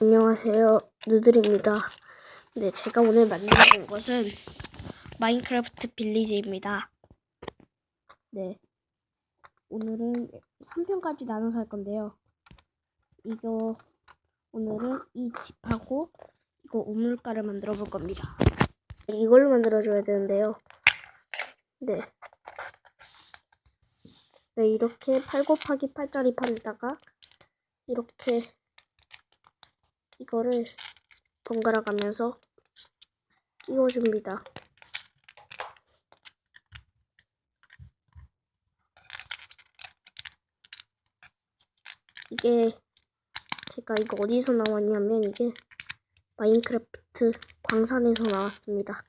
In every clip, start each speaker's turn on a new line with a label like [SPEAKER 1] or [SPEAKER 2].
[SPEAKER 1] 안녕하세요. 누들입니다. 네, 제가 오늘 만들어본 것은 마인크래프트 빌리지입니다. 네. 오늘은 3편까지 나눠서 할 건데요. 이거, 오늘은 이 집하고 이거 우물가를 만들어 볼 겁니다. 이걸로 만들어줘야 되는데요. 네. 네, 이렇게 8 곱하기 8짜리 판에다가 이렇게 이거를 번갈아 가면서 끼워줍니다. 이게 제가 이거 어디서 나왔냐면 이게 마인크래프트 광산에서 나왔습니다.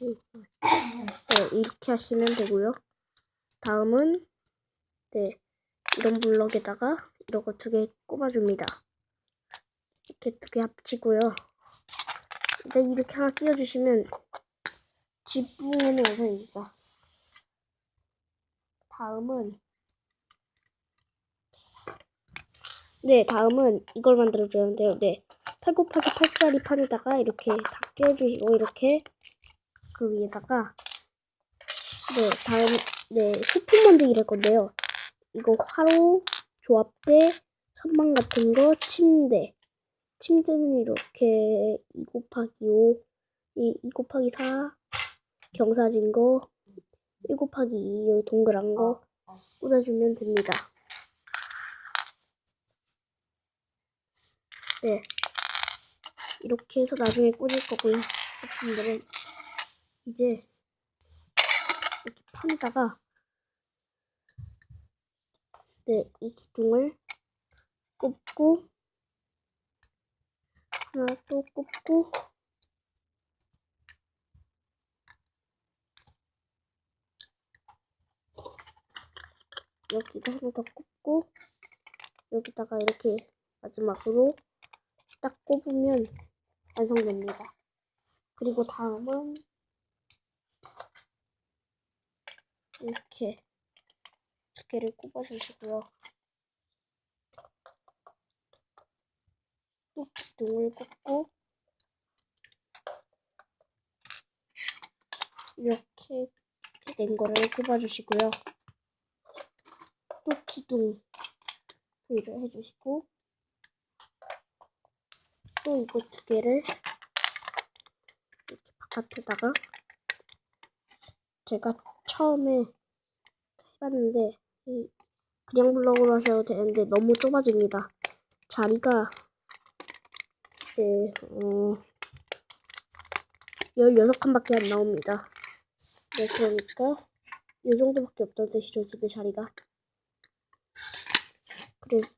[SPEAKER 1] 네, 이렇게 하시면 되고요. 다음은 네 이런 블럭에다가 이런 거두 개 꼽아줍니다. 이렇게 두 개 합치고요. 이제 이렇게 하나 끼워주시면 지붕에는 완성입니다. 다음은 네, 다음은 이걸 만들어주는데요. 네, 8 곱하기 8짜리 판에다가 이렇게 다 끼워주시고 이렇게 그 위에다가 네, 다음 네 소품 만들기를 할 건데요. 이거 화로, 조합대, 선반 같은 거, 침대. 침대는 이렇게 2 곱하기 5, 이, 2 곱하기 4, 경사진 거, 1 곱하기 2, 여기 동그란 거 꽂아주면 됩니다. 네. 이렇게 해서 나중에 꽂을 거고요. 소품들은 이제 이렇게 판에다가 네, 이 기둥을 꼽고 하나 또 꼽고 여기도 하나 더 꼽고 여기다가 이렇게 마지막으로 딱 꼽으면 완성됩니다. 그리고 다음은 이렇게 두 개를 꼽아주시고요. 또 기둥을 꽂고 이렇게 된 거를 꼽아주시고요. 또 기둥 V를 해주시고 또 이거 두 개를 이렇게 바깥에다가 제가 처음에 해봤는데 이 그냥 블럭으로 하셔도 되는데 너무 좁아집니다. 자리가 네, 어, 16칸밖에 안 나옵니다. 네, 그러니까 이 정도밖에 없다는 뜻이죠, 집에 자리가. 그래서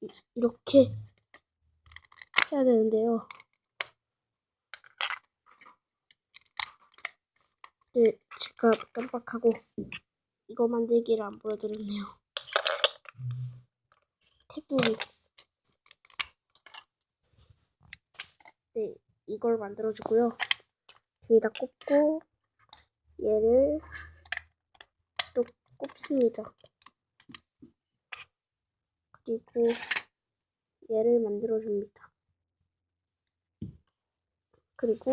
[SPEAKER 1] 이- 이렇게 해야 되는데요. 네, 제가 깜빡하고 이거 만들기를 안 보여드렸네요. 테두리. 네, 이걸 만들어주고요. 뒤에다 꼽고 얘를 또 꼽습니다. 그리고 얘를 만들어줍니다. 그리고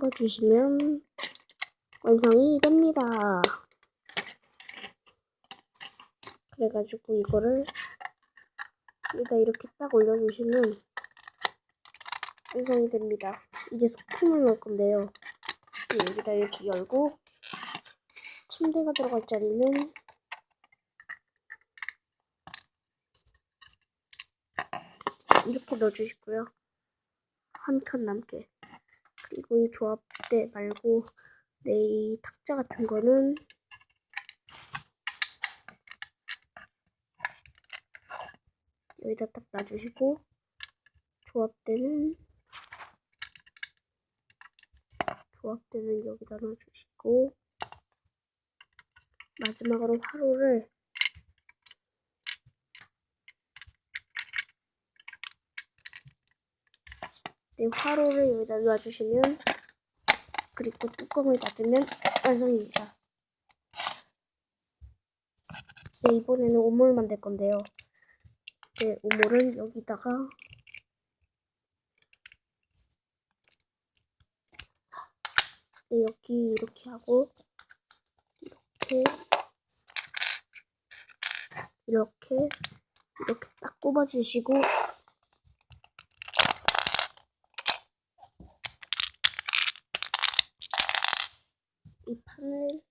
[SPEAKER 1] 꼽아주시면 완성이 됩니다. 그래가지고 이거를 여기다 이렇게 딱 올려주시면 완성이 됩니다. 이제 소품을 넣을 건데요. 네, 여기다 이렇게 열고 침대가 들어갈 자리는 이렇게 넣어주시고요. 한 칸 남게. 그리고 이 조합대 말고 네, 이 탁자 같은 거는 여기다 딱 놔주시고 조합대는 조합대는 여기다 넣어주시고 마지막으로 화로를 네, 화로를 여기다 놔주시면 그리고 뚜껑을 닫으면 완성입니다. 네, 이번에는 오물 만들 건데요. 네, 오물은 여기다가 네, 여기 이렇게 하고 이렇게 이렇게 이렇게 딱 꼽아주시고 이 판을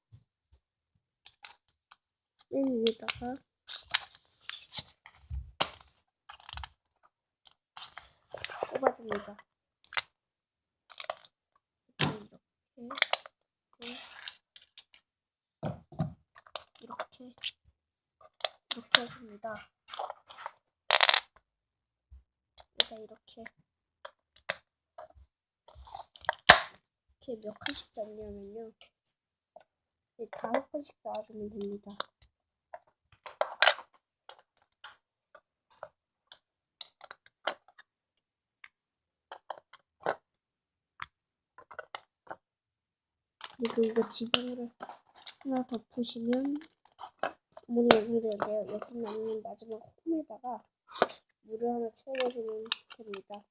[SPEAKER 1] 맨 위에다가 꼽아줍니다. 이렇게 이렇게 이렇게 해줍니다. 여기다 이렇게 이렇게 몇 칸씩 잡냐면요. 네, 다섯 칸씩 놔주면 됩니다. 그리고 이거 지붕으로 하나 덮으시면 문이 연결되는데요. 여기 남는 마지막 홈에다가 물을 하나 채워주면 됩니다.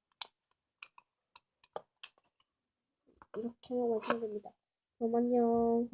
[SPEAKER 1] 이렇게만 완성됩니다. 그럼 안녕.